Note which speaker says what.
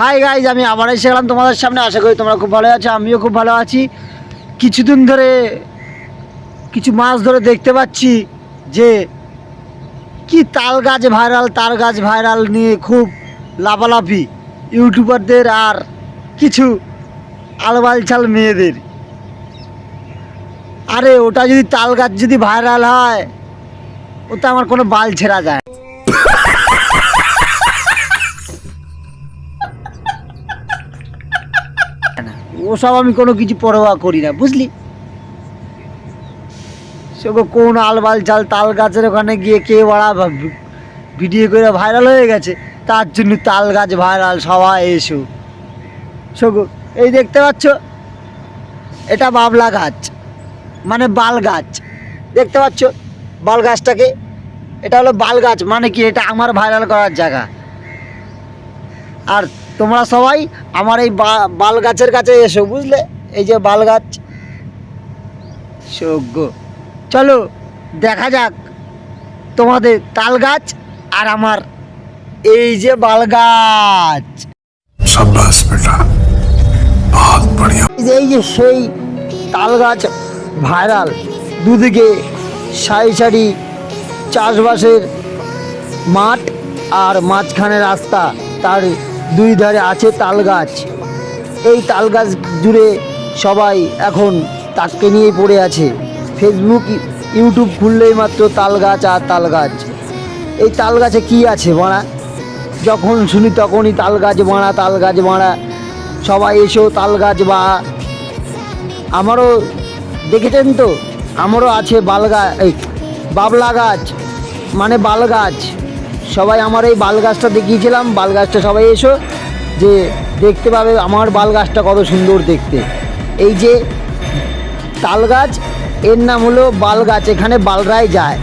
Speaker 1: Hi guys আমি আবার এসে গেলাম তোমাদের সামনে। আশা করি তোমরা খুব ভালো আছো, আমিও খুব ভালো আছি। কিছুদিন ধরে কিছু মাস ধরে দেখতে পাচ্ছি যে কি তাল গাছ ভাইরাল তাল গাছ ভাইরাল নিয়ে খুব লাফালাফি ইউটিউবারদের আর কিছু আলবাল চাল মেয়েদের। আরে, ওটা যদি তাল গাছ যদি ভাইরাল হয় ওটা আমার কোনো বাল ছেঁড়া যায় ওসব আমি কোনো কিছু পরোয়া করি না, বুঝলি? সব কোন আলবাল চাল তাল গাছের ওখানে গিয়ে কে বাড়া ভিডিও করে ভাইরাল হয়ে গেছে, তার জন্য তাল গাছ ভাইরাল সবাই এসো। সগো এই দেখতে পাচ্ছ? এটা বাবলা গাছ মানে বাল গাছ। দেখতে পাচ্ছ? বাল গাছটাকে, এটা হলো বাল গাছ মানে কি? এটা আমার ভাইরাল করার জায়গা। আর তোমরা সবাই আমার এই বাল গাছের কাছে এসো বুঝলে? এই যে বাল গাছ। সৌজ্ঞ চলো দেখা যাক তোমাদের তাল গাছ আর আমার এই যে বাল গাছ। এই যে সেই তাল গাছ ভাইরাল। দুদিকে সারি সারি চাষবাসের মাঠ আর মাঝখানে রাস্তা তার দুই ধারে আছে তাল গাছ। এই তাল গাছ জুড়ে সবাই এখন তাকে নিয়ে পড়ে আছে। ফেসবুক ইউটিউব খুললেই মাত্র তাল গাছ আর তাল গাছ। এই তাল গাছে কি আছে বাড়া? যখন শুনি তখনই তাল গাছ বাড়া, তাল গাছ বাড়া। সবাই এসো তাল গাছ বা। আমারও, দেখেছেন তো? আমারও আছে বালগা এই বাবলা গাছ মানে বাল গাছ। সবাই আমার এই বাল গাছটা দেখিয়েছিলাম। বাল গাছটা সবাই এসো যে দেখতে পাবে আমার বাল গাছটা কত সুন্দর দেখতে। এই যে তাল গাছ, এর নাম হলো বাল গাছ, এখানে বালরাই যায়।